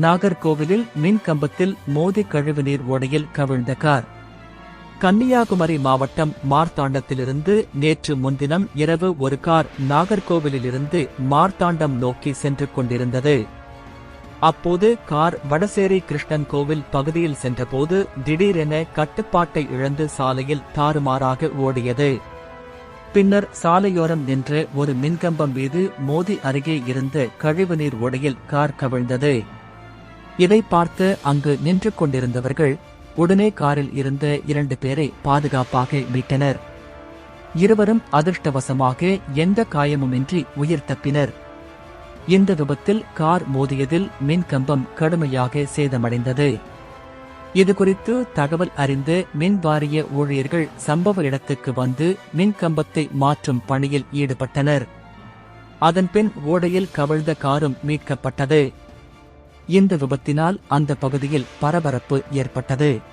நாகர்கோவிலில் மின் கம்பத்தில் மோதி கழிவுநீர் ஓடையில் கவிழ்ந்த கார். கன்னியாகுமரி மாவட்டம் மார்த்தாண்டத்திலிருந்து நேற்று முன்தினம் இரவு ஒரு கார் நாகர்கோவிலிலிருந்து மார்த்தாண்டம் நோக்கி சென்று கொண்டிருந்தது. அப்போது கார் வடசேரி கிருஷ்ணன் கோவில் பகுதியில் சென்றபோது திடீரென கட்டுப்பாட்டை இழந்து சாலையில் தாறுமாறாக ஓடியது. பின்னர் சாலையோரம் நின்ற ஒரு மின்கம்பம் மீது மோதி அருகே இருந்த கழிவுநீர் ஓடையில் கார் கவிழ்ந்தது. இதை பார்த்து அங்கு நின்று கொண்டிருந்தவர்கள் உடனே காரில் இருந்த இரண்டு பேரை பாதுகாப்பாக மீட்டனர். இருவரும் அதிர்ஷ்டவசமாக எந்த காயமுமின்றி உயிர் தப்பினர். இந்த விபத்தில் கார் மோதியதில் மின்கம்பம் கடுமையாக சேதமடைந்தது. இதுகுறித்து தகவல் அறிந்து மின் வாரிய ஊழியர்கள் சம்பவ இடத்துக்கு வந்து மின்கம்பத்தை மாற்றும் பணியில் ஈடுபட்டனர். அதன்பின் ஓடையில் கவிழ்ந்த காரும் மீட்கப்பட்டது. இந்த விபத்தினால் அந்த பகுதியில் பரபரப்பு ஏற்பட்டது.